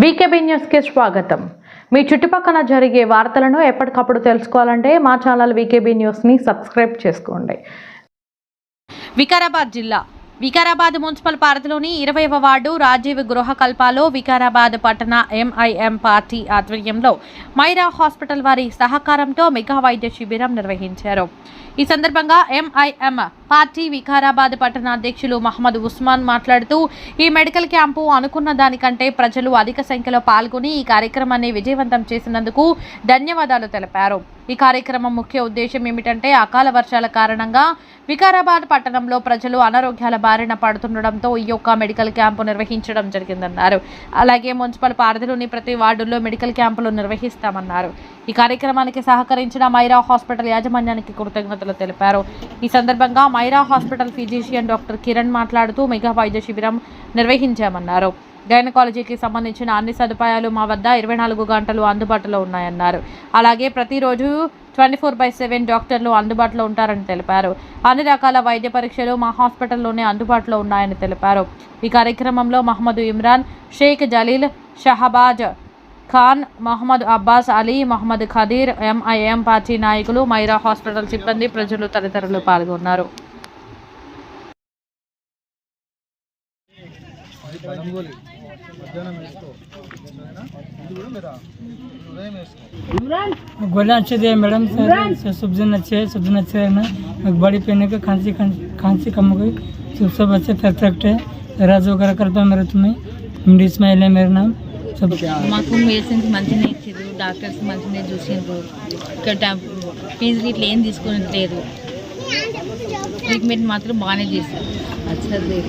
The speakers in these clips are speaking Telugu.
వీకేబీ న్యూస్కి స్వాగతం. మీ చుట్టుపక్కల జరిగే వార్తలను ఎప్పటికప్పుడు తెలుసుకోవాలంటే మా ఛానల్ వీకేబీ న్యూస్ని సబ్స్క్రైబ్ చేసుకోండి. వికారాబాద్ జిల్లా. వికారాబాద్ మున్సిపల్ పరిధిలోని ఇరవైవ వార్డు రాజీవ్ గృహ కల్పాలో వికారాబాద్ పట్టణ ఎంఐఎం పార్టీ ఆధ్వర్యంలో మైరా హాస్పిటల్ వారి సహకారంతో మెగా వైద్య శిబిరం నిర్వహించారు. ఈ సందర్భంగా ఎంఐఎం పార్టీ వికారాబాద్ పట్టణ అధ్యక్షులు మహమ్మద్ ఉస్మాన్ మాట్లాడుతూ ఈ మెడికల్ క్యాంపు అనుకున్న దానికంటే ప్రజలు అధిక సంఖ్యలో పాల్గొని ఈ కార్యక్రమాన్ని విజయవంతం చేసినందుకు ధన్యవాదాలు తెలిపారు. ఈ కార్యక్రమం ముఖ్య ఉద్దేశం ఏమిటంటే అకాల వర్షాల కారణంగా వికారాబాద్ పట్టణంలో ప్రజలు అనారోగ్యాల బారిన పడుతుండడంతో ఈ యొక్క మెడికల్ క్యాంపు నిర్వహించడం జరిగిందన్నారు. అలాగే మున్సిపల్ పరిధిలోని ప్రతి వార్డుల్లో మెడికల్ క్యాంపులు నిర్వహిస్తామన్నారు. ఈ కార్యక్రమానికి సహకరించిన మైరా హాస్పిటల్ యాజమాన్యానికి కృతజ్ఞతలు తెలిపారు. ఈ సందర్భంగా Myra hospital physician doctor Kiran మాట్లాడుతూ మెగా వైద్య శిబిరం నిర్వహించామన్నారు. గైనకాలజీకి సంబంధించిన అన్ని సదుపాయాలు మా వద్ద ఇరవై నాలుగు గంటలు అందుబాటులో ఉన్నాయన్నారు. అలాగే ప్రతిరోజు ట్వంటీ ఫోర్ బై సెవెన్ డాక్టర్లు అందుబాటులో ఉంటారని తెలిపారు. అన్ని రకాల వైద్య పరీక్షలు మా హాస్పిటల్లోనే అందుబాటులో ఉన్నాయని తెలిపారు. ఈ కార్యక్రమంలో మహమ్మద్ ఇమ్రాన్ షేక్ జలీల్ షహబాజ్ ఖాన్ మహమ్మద్ అబ్బాస్ అలీ మహమ్మద్ ఖదీర్ ఎంఐఎం పార్టీ నాయకులు మైరా హాస్పిటల్ సిబ్బంది ప్రజలు తదితరులు పాల్గొన్నారు. రంగోలి మధ్యాహ్నం వేసుకో సరేనా ఇది కూడా మీరు ఉదయం వేసుకో गोलियाँ अच्छे दिए मैडम सर सर सब दिन अच्छे है सब दिन अच्छे रहना एक बड़ी पहने के खांसी खां- खांसी कम हो गई सब सब अच्छे परफेक्ट है राज वगैरह करता हूँ मेरे तुम्हें हिंदी इस्माइल है मेरा नाम सब మాకు మెడిసిన్స్ మంచిగానే ఇచ్చారు డాక్టర్స్ మంచిగానే చూసిండ్రు ఇక్కడ డా- ఫీజు ఇట్లా ఏం తీసుకుని లేదు ట్రీట్మెంట్ మాత్రం బాగానే చేశారు अच्छा देख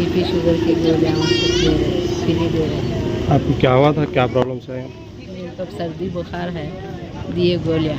बीपी शुगर की गोलियाँ दे रहे फ्री दे रहे आपको क्या हुआ था क्या प्रॉब्लम्स है मेरे को सर्दी बुखार है दिए गोलियाँ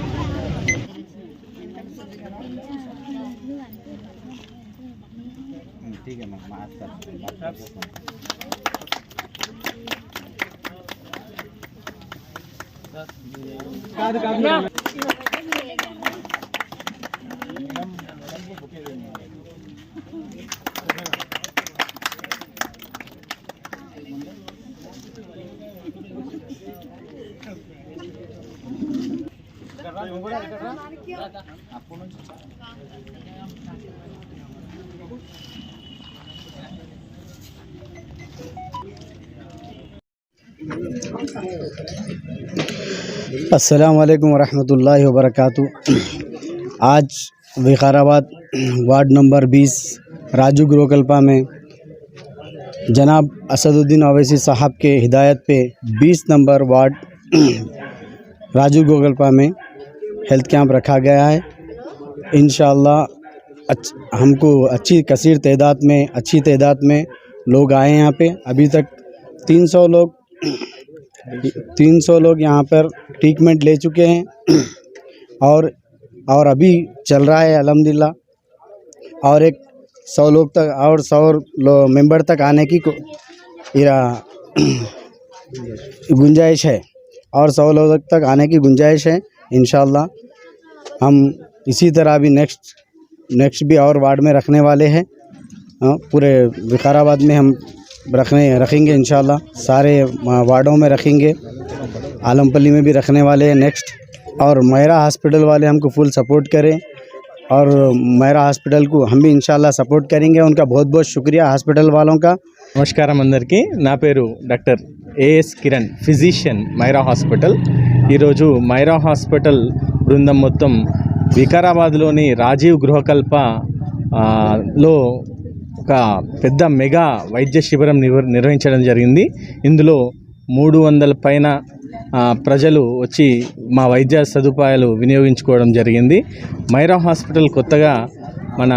अस्सलाम वालेकुम रहमतुल्लाहि व आज विकाराबाद वार्ड नंबर 20 राजू ग्रोकल्पा में जनाब असदुद्दीन अवैसी साहब के हिदायत पे 20 नंबर वार्ड राजू ग्रोकल्पा में हेल्थ कैंप रखा गया है। इन अच्छ हमको अच्छी कसीर तदाद में, अच्छी तादाद में लोग आए यहाँ पे। अभी तक 300 लोग, तीन सौ लोग यहाँ पर ट्रीटमेंट ले चुके हैं। और और अभी चल रहा है अलहमदिल्ला और एक सौ लोग तक, और सौ लो, मेंबर तक आने की गुंजाइश है। और सौ लोग तक आने की गुंजाइश है। इन हम इसी तरह भी नेक्स्ट नेक्स्ट भी और वार्ड में रखने वाले हैं हाँ, पूरे विकाराबाद में हम रखने रखेंगे इन सारे वार्डों में रखेंगे आलमपल्ली में भी रखने वाले हैं नेक्स्ट और मैरा हॉस्पिटल वाले हमको फुल सपोर्ट करें और मैरा हॉस्पिटल को हम भी इंशाल्लाह सपोर्ट करेंगे उनका बहुत बहुत शुक्रिया हॉस्पिटल वालों का నమస్కారం అందరికీ నా పేరు doctor A S Kiran physician Myra hospital ఈరోజు మైరా హాస్పిటల్ బృందం మొత్తం వికారాబాద్లోని రాజీవ్ గృహకల్ప లో ఒక పెద్ద మెగా వైద్య శిబిరం నిర్వ నిర్వహించడం జరిగింది. ఇందులో మూడు వందల పైన ప్రజలు వచ్చి మా వైద్య సదుపాయాలు వినియోగించుకోవడం జరిగింది. మైరా హాస్పిటల్ కొత్తగా మన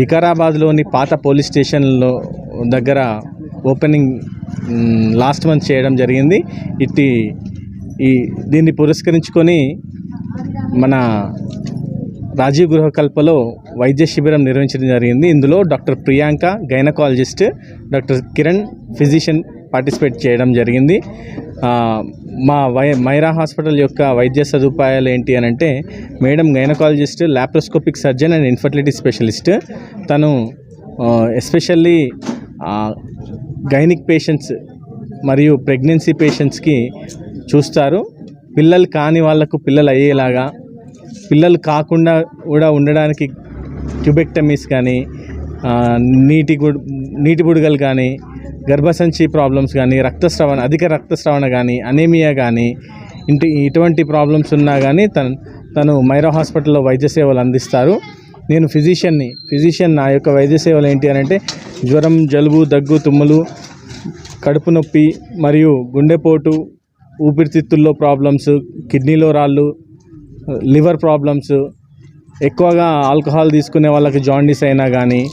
వికారాబాద్లోని పాత పోలీస్ స్టేషన్లో దగ్గర ఓపెనింగ్ లాస్ట్ మంత్ చేయడం జరిగింది. ఇట్టి ఈ దీన్ని పురస్కరించుకొని మన రాజీవ్ గృహకల్పలో వైద్య శిబిరం నిర్వహించడం జరిగింది. ఇందులో doctor Priyanka gynaecologist doctor Kiran physician participate చేయడం జరిగింది. మా వై మైరా హాస్పిటల్ యొక్క వైద్య సదుపాయాలు ఏంటి అని అంటే madam gynaecologist laparoscopic surgeon and infertility specialist. తను ఎస్పెషల్లీ గైనిక్ పేషెంట్స్ మరియు ప్రెగ్నెన్సీ పేషెంట్స్కి చూస్తారు. పిల్లలు కాని వాళ్ళకు పిల్లలు అయ్యేలాగా పిల్లలు కాకుండా కూడా ఉండడానికి ట్యూబెక్టమీస్ కానీ నీటి గుడ్ నీటి బుడగలు కానీ గర్భసంచి ప్రాబ్లమ్స్ కానీ రక్తస్రవణ అధిక రక్తస్రవణ కానీ అనేమియా కానీ ఇంటి ఇటువంటి ప్రాబ్లమ్స్ ఉన్నా కానీ తను తను మైరా హాస్పిటల్లో వైద్య సేవలు అందిస్తారు. నేను ఫిజిషియన్ని ఫిజిషియన్ నా యొక్క వైద్య సేవలు ఏంటి అని అంటే జ్వరం జలుబు దగ్గు తుమ్ములు కడుపు నొప్పి మరియు గుండెపోటు ఊపిరితిత్తుల్లో ప్రాబ్లమ్స్ కిడ్నీలో రాళ్ళు లివర్ ప్రాబ్లమ్స్ ఎక్కువగా ఆల్కహాల్ తీసుకునే వాళ్ళకి జాండీస్ అయినా కానీ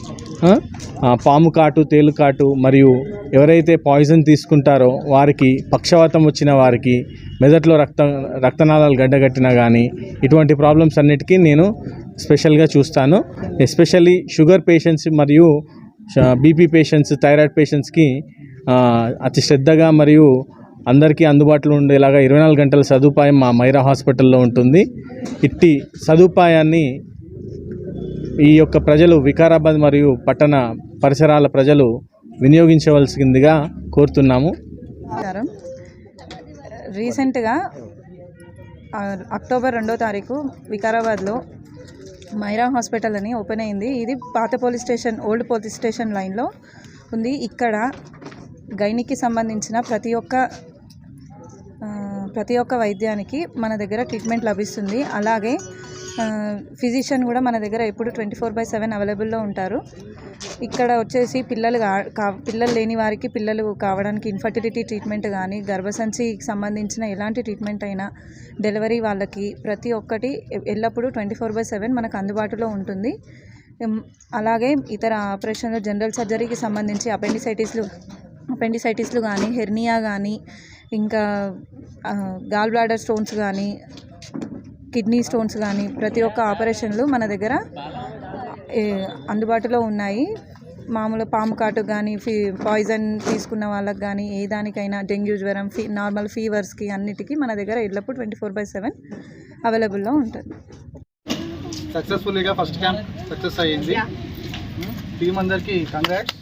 పాము కాటు తేలు కాటు మరియు ఎవరైతే పాయిజన్ తీసుకుంటారో వారికి పక్షవాతం వచ్చిన వారికి మెదడులో రక్త రక్తనాళాలు గడ్డగట్టినా కానీ ఇటువంటి ప్రాబ్లమ్స్ అన్నిటికీ నేను స్పెషల్గా చూస్తాను. ఎస్పెషల్లీ షుగర్ పేషెంట్స్ మరియు బీపీ పేషెంట్స్ థైరాయిడ్ పేషెంట్స్కి అతి శ్రద్ధగా మరియు అందరికీ అందుబాటులో ఉండేలాగా ఇరవై నాలుగు గంటల సదుపాయం మా మైరా హాస్పిటల్లో ఉంటుంది. ఇట్టి సదుపాయాన్ని ఈ యొక్క ప్రజలు వికారాబాద్ మరియు పట్టణ పరిసరాల ప్రజలు వినియోగించవలసిందిగా కోరుతున్నాము. రీసెంట్గా అక్టోబర్ రెండో తారీఖు వికారాబాద్లో మైరా హాస్పిటల్ అని ఓపెన్ అయింది. ఇది పాత police station old police station లైన్లో ఉంది. ఇక్కడ గైనికి సంబంధించిన ప్రతి ఒక్క ప్రతి ఒక్క వైద్యానికి మన దగ్గర ట్రీట్మెంట్ లభిస్తుంది. అలాగే ఫిజిషియన్ కూడా మన దగ్గర ఎప్పుడు ట్వంటీ ఫోర్ బై సెవెన్ అవైలబుల్లో ఉంటారు. ఇక్కడ వచ్చేసి పిల్లలు కా- పిల్లలు లేని వారికి పిల్లలు కావడానికి ఇన్ఫర్టిలిటీ ట్రీట్మెంట్ కానీ గర్భసంచికి సంబంధించిన ఎలాంటి ట్రీట్మెంట్ అయినా డెలివరీ వాళ్ళకి ప్రతి ఒక్కటి ఎల్లప్పుడూ ట్వంటీ ఫోర్ బై సెవెన్ మనకు అందుబాటులో ఉంటుంది. అలాగే ఇతర ఆపరేషన్లు జనరల్ సర్జరీకి సంబంధించి అపెండిసైటిస్లు అపెండిసైటిస్లు కానీ హెర్నియా కానీ ఇంకా గాల్ బ్లాడర్ స్టోన్స్ కానీ కిడ్నీ స్టోన్స్ కానీ ప్రతి ఒక్క ఆపరేషన్లు మన దగ్గర ఏ, అందుబాటులో ఉన్నాయి. మామూలు పాము కాటు కానీ ఫీ పాయిజన్ తీసుకున్న వాళ్ళకి కానీ ఏ దానికైనా డెంగ్యూ జ్వరం ఫీ నార్మల్ ఫీవర్స్కి అన్నిటికీ మన దగ్గర ఎల్లప్పుడు ట్వంటీ ఫోర్ బై సెవెన్ అవైలబుల్లో ఉంటుంది. సక్సెస్ఫుల్గా ఫస్ట్ క్యాంప్ సక్సెస్ అయ్యింది. టీం అందరికీ కంగ్రాట్స్